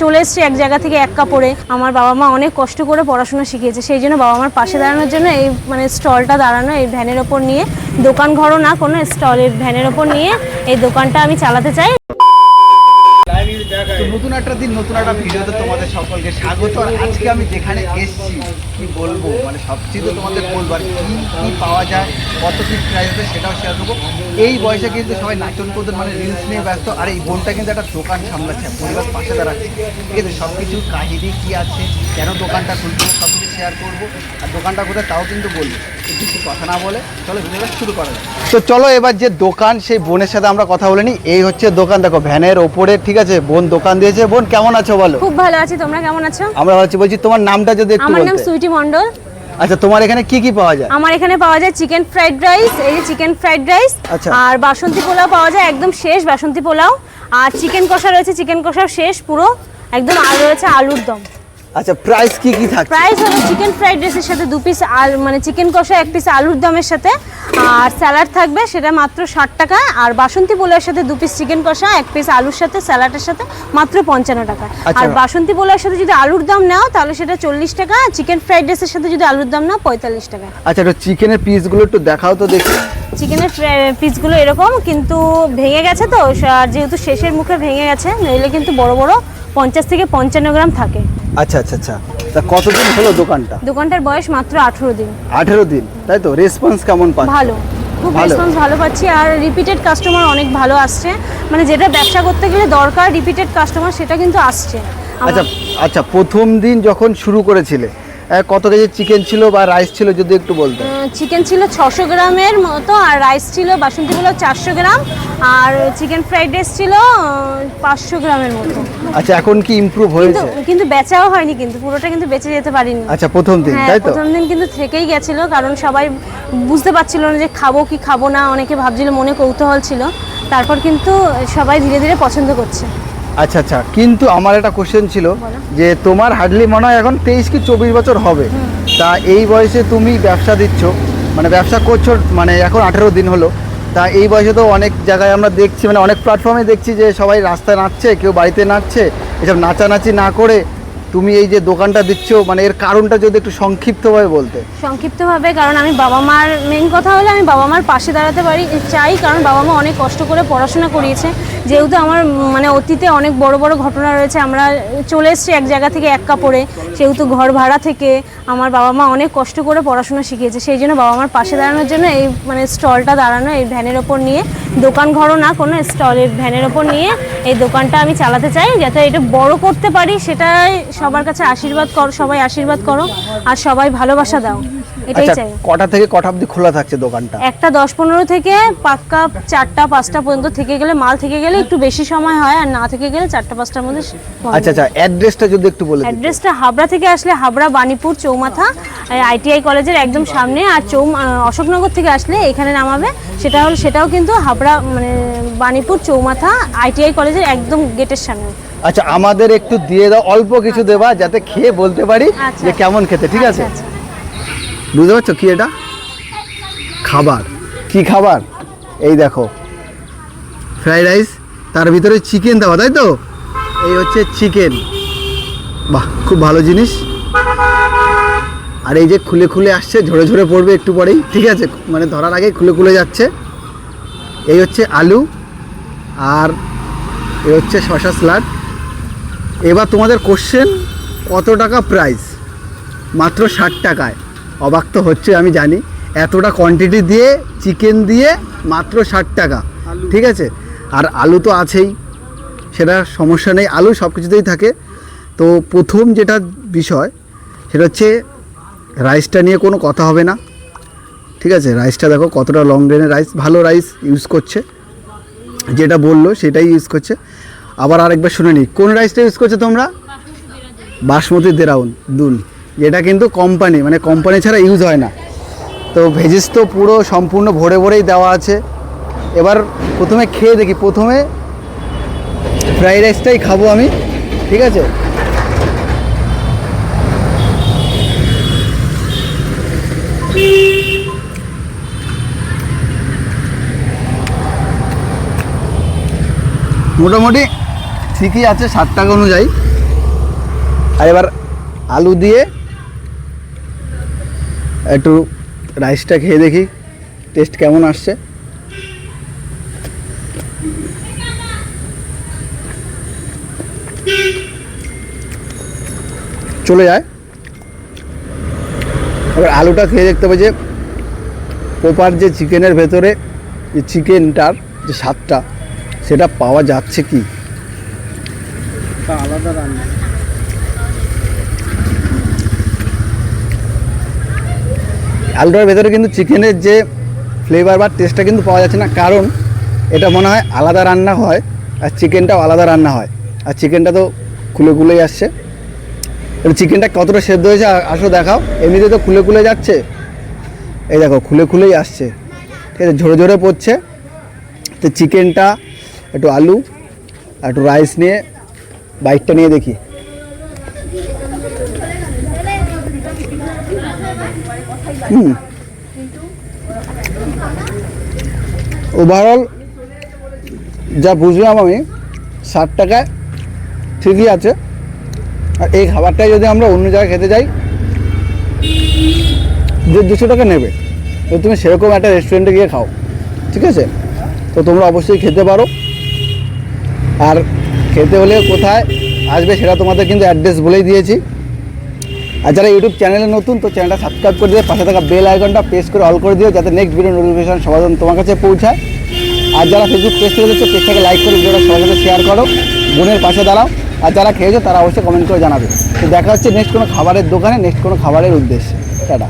চলে এসছি এক জায়গা থেকে এক কাপড়ে। আমার বাবা মা অনেক কষ্ট করে পড়াশোনা শিখিয়েছে, সেই জন্য বাবা মার পাশে দাঁড়ানোর জন্য এই মানে স্টলটা দাঁড়ানো, এই ভ্যানের ওপর নিয়ে। দোকান ঘরও না, কোনো স্টলের, ভ্যানের ওপর নিয়ে এই দোকানটা আমি চালাতে চাই। নতুন একটা দিন, নতুন একটা ভিডিওতে তোমাদের সকলকে স্বাগত। আর আজকে আমি যেখানে এসেছি, কি বলব মানে সবচেয়ে তো তোমাদের বলব, আর কি কি পাওয়া যায়, কত কি প্রাইস আছে সেটাও শেয়ার করব। এই বয়সে কিন্তু সবাই নাচন কোদন মানে রিলস নিয়ে ব্যস্ত, আর এই বোনটা কিন্তু একটা দোকান সামলাচ্ছে, পরিবার পাশে দাঁড়াচ্ছে। ঠিক আছে সব কিছু কাহিনী কী আছে, কেন দোকানটা খুলছে সব কিছু শেয়ার করব। আর দোকানটা কোথায়, তাও কিন্তু বলব কিছু কথা না বলে, চলো ভিডিওটা শুরু করা যাক। তো চলো এবার যে দোকান, সেই বোনের সাথে আমরা কথা বলে নিই। এই হচ্ছে দোকান, দেখো, ভ্যানের ওপরে, ঠিক আছে বোন দোকান দিয়েছে। বোন কেমন আছো বলো? খুব ভালো আছি তোমরা কেমন আছো? আমরা ভাবছি বলছি তোমার নামটা যদি একটু আমার নাম সুইটি মন্ডল আচ্ছা তোমার এখানে কি কি পাওয়া যায়? আমার এখানে পাওয়া যায় চিকেন ফ্রাইড রাইস এই যে চিকেন ফ্রাইড রাইস আচ্ছা। আর বাসন্তী পোলাও পাওয়া যায় একদম শেষ বাসন্তী পোলাও। আর চিকেন কষা রয়েছে চিকেন কষা শেষ পুরো একদম আর রয়েছে আলুর দম। আচ্ছা প্রাইস কি কি থাকছে? প্রাইস হলো চিকেন ফ্রাইড রাইসের সাথে দু পিস আল মানে চিকেন কষা এক পিস আলুর দমের সাথে। আর স্যালাড থাকবে সেটা মাত্র ষাট টাকা। আর বাসন্তী পোলাওয়ের সাথে দু পিস চিকেন কষা এক পিস আলুর সাথে স্যালাডের সাথে মাত্র পঞ্চান্ন টাকা। আচ্ছা। আর বাসন্তী পোলাওয়ের সাথে যদি আলুর দম নাও তাহলে সেটা চল্লিশ টাকা। চিকেন ফ্রাইড রাইসের সাথে যদি আলুর দম নাও পঁয়তাল্লিশ টাকা। আচ্ছা একটু চিকেনের পিসগুলো একটু দেখাও তো দেখি। চিকেনের পিসগুলো এরকম কিন্তু ভেঙে গেছে তো আর যেহেতু শেষের মুখে ভেঙে গেছে নইলে কিন্তু বড় বড় পঞ্চাশ থেকে পঞ্চান্ন গ্রাম থাকে। আচ্ছা আচ্ছা আচ্ছা। তা কতদিন হলো দোকানটা? দোকানটার বয়স মাত্র আঠেরো দিন। আঠেরো দিন। তাই তো? রেসপন্স কেমন পাচ্ছ? ভালো। খুব রেসপন্স ভালো পাচ্ছি আর রিপিটেড কাস্টমার অনেক ভালো আসছে। মানে যেটা ব্যবসা করতে গেলে দরকার রিপিটেড কাস্টমার সেটা কিন্তু আসছে। আচ্ছা আচ্ছা প্রথম দিন যখন শুরু করেছিলে কত কেজি চিকেন ছিল বা রাইস ছিল যদি একটু বলতে চিকেন ছিল ছশো গ্রামের মতো আর রাইস ছিল বাসন্তী পোলাও চারশো গ্রাম আর চিকেন ফ্রাইড রাইস ছিল পাঁচশো গ্রামের মতো। আচ্ছা এখন কি ইমপ্রুভ হয়েছে? কিন্তু বেচাও হয়নি কিন্তু পুরোটা কিন্তু বেঁচে যেতে পারিনি। আচ্ছা প্রথম দিন হ্যাঁ তাই তো? প্রথম দিন কিন্তু থেকেই গেছিল কারণ সবাই বুঝতে পারছিল না যে খাব কি খাব না অনেকে ভাবছিল মনে কৌতূহল ছিল। তারপর কিন্তু সবাই ধীরে ধীরে পছন্দ করছে। আচ্ছা আচ্ছা। কিন্তু আমার একটা কোশ্চেন ছিল যে তোমার হার্ডলি মনে হয় এখন তেইশ কি চব্বিশ বছর হবে? তা এই বয়সে তুমি ব্যবসা দিচ্ছ মানে ব্যবসা করছ মানে এখন আঠেরো দিন হলো। তা এই বয়সে তো অনেক জায়গায় আমরা দেখছি মানে অনেক প্ল্যাটফর্মে দেখছি যে সবাই রাস্তায় নাচছে কেউ বাড়িতে নাচছে এসব নাচানাচি না করে তুমি এই যে দোকানটা দিচ্ছ মানে এর কারণটা যদি একটু সংক্ষিপ্তভাবে বলতে। সংক্ষিপ্তভাবে, কারণ আমি বাবা মার মেন কথা হলো আমি বাবা মার পাশে দাঁড়াতে পারি, চাই, কারণ বাবা মা অনেক কষ্ট করে পড়াশোনা করিয়েছে। যেহেতু আমার মানে অতীতে অনেক বড় বড় ঘটনা রয়েছে, আমরা চলে এসেছি এক জায়গা থেকে এক কাপড়ে, সেহেতু ঘর ভাড়া থেকে আমার বাবা মা অনেক কষ্ট করে পড়াশোনা শিখিয়েছে। সেই জন্য বাবা মার পাশে দাঁড়ানোর জন্য এই মানে স্টলটা দাঁড়ানো, এই ভ্যানের ওপর নিয়ে, দোকান ঘরও না, কোনো স্টলের ভ্যানের ওপর নিয়ে এই দোকানটা আমি চালাতে চাই, যাতে এটা বড় করতে পারি, সেটাই সবার কাছে আশীর্বাদ করো সবাই আশীর্বাদ করো আর সবাই ভালোবাসা দাও। এটাই আচ্ছা চাই। কটা থেকে কটা অবধি খোলা থাকছে দোকানটা? একটা দশ পনেরো থেকে পাক্কা চারটা পাঁচটা পর্যন্ত থেকে গেলে মাল থেকে গেলে একটু বেশি সময় হয় আর না থেকে গেলে চারটা পাঁচটার মধ্যে আচ্ছা আচ্ছা অ্যাড্রেসটা যদি একটু বলে অ্যাড্রেসটা হাবড়া থেকে আসলে হাবড়া বাণীপুর চৌমাথা আইটিআই কলেজের একদম সামনে আর চৌ অশোকনগর থেকে আসলে এখানে নামাবে। সেটা হলো সেটাও কিন্তু হাবড়া মানে বাণীপুর চৌমাথা আইটিআই কলেজের একদম গেটের সামনে। আচ্ছা আমাদের একটু দিয়ে দাও অল্প কিছু দেবা যাতে খেয়ে বলতে পারি আচ্ছা। যে কেমন খেতে ঠিক আছে? আচ্ছা, আচ্ছা। বুঝতে পারছ কি এটা? খাবার। কি খাবার? এই দেখো। ফ্রাইড রাইস তার ভিতরে চিকেন দেওয়া তাই তো? এই হচ্ছে চিকেন। বাহ খুব ভালো জিনিস। আর এই যে খুলে খুলে আসছে ঝরে ঝরে পড়বে একটু পরেই ঠিক আছে? মানে ধরার আগে খুলে খুলে যাচ্ছে। এই হচ্ছে আলু আর এই হচ্ছে শশা স্লাড এবার তোমাদের কোশ্চেন কত টাকা প্রাইস মাত্র ষাট টাকায়। অবাক তো হচ্ছে আমি জানি। এতটা কোয়ান্টিটি দিয়ে চিকেন দিয়ে মাত্র ষাট টাকা। ঠিক আছে? আর আলু তো আছেই। সেটা সমস্যা নেই। আলু সব কিছুতেই থাকে। তো প্রথম যেটা বিষয় সেটা হচ্ছে রাইসটা নিয়ে কোনো কথা হবে না। ঠিক আছে? রাইসটা দেখো কতটা লং রেনের রাইস ভালো রাইস ইউজ করছে। যেটা বলল সেটাই ইউজ করছে। আবার আরেকবার শুনে নিই কোন রাইসটা ইউজ করছ তোমরা? বাসমতি দেরাউন দুন এটা কিন্তু কোম্পানি মানে কোম্পানি ছাড়া ইউজ হয় না। তো ভেজিস তো পুরো সম্পূর্ণ ভরে ভরেই দেওয়া আছে। এবার প্রথমে খেয়ে দেখি। প্রথমে ফ্রাইড রাইসটাই খাব আমি, ঠিক আছে? মোটামুটি ঠিকই আছে ষাট টাকা অনুযায়ী। আর এবার আলু দিয়ে একটু রাইসটা খেয়ে দেখি টেস্ট কেমন আসছে। চলে যায়। এবার আলুটা খেয়ে দেখতে হবে যে প্রপার যে চিকেনের ভেতরে যে চিকেনটার যে স্বাদটা, সেটা পাওয়া যাচ্ছে কি? আলাদা রান্না। আলুটার ভেতরে কিন্তু চিকেনের যে ফ্লেভার বা টেস্টটা কিন্তু পাওয়া যাচ্ছে না, কারণ এটা মনে হয় আলাদা রান্না হয় আর চিকেনটাও আলাদা রান্না হয়। আর চিকেনটা তো খুলে খুলেই আসছে। চিকেনটা কতটা সেদ্ধ হয়েছে আসো দেখাও। এমনিতে তো খুলে খুলে যাচ্ছে। এই দেখো, খুলে খুলেই আসছে। ঠিক আছে, ঝরে ঝরে পড়ছে। তো চিকেনটা, একটু আলু একটু রাইস নিয়ে বাইকটা নিয়ে দেখি। হুম। ওভারঅল যা বুঝলাম আমি, ষাট টাকায় ঠিকই আছে। আর এই খাবারটাই যদি আমরা অন্য জায়গায় খেতে যাই, যে দুশো টাকা নেবে, তো তুমি সেরকম একটা রেস্টুরেন্টে গিয়ে খাও, ঠিক আছে? তো তোমরা অবশ্যই খেতে পারো। আর খেতে হলে কোথায় আসবে সেটা তোমাদের কিন্তু অ্যাড্রেস বলেই দিয়েছি। আর যারা ইউটিউব চ্যানেলে নতুন, তো চ্যানেলটা সাবস্ক্রাইব করে দিয়ে পাশে থাকা বেল আইকনটা প্রেস করে অল করে দিও, যাতে নেক্সট ভিডিও নোটিফিকেশন সবার তোমার কাছে পৌঁছায়। আর যারা ফেসবুক পেজ থেকে দেখছ পেজটাকে লাইক করে ভিডিওটা সবার সাথে শেয়ার করো, বোনের পাশে দাঁড়াও। আর যারা খেয়েছো, তারা অবশ্যই কমেন্ট করে জানাবে। তো দেখা হচ্ছে নেক্সট কোনো খাবারের দোকানে নেক্সট কোনো খাবারের উদ্দেশ্যে। টাটা।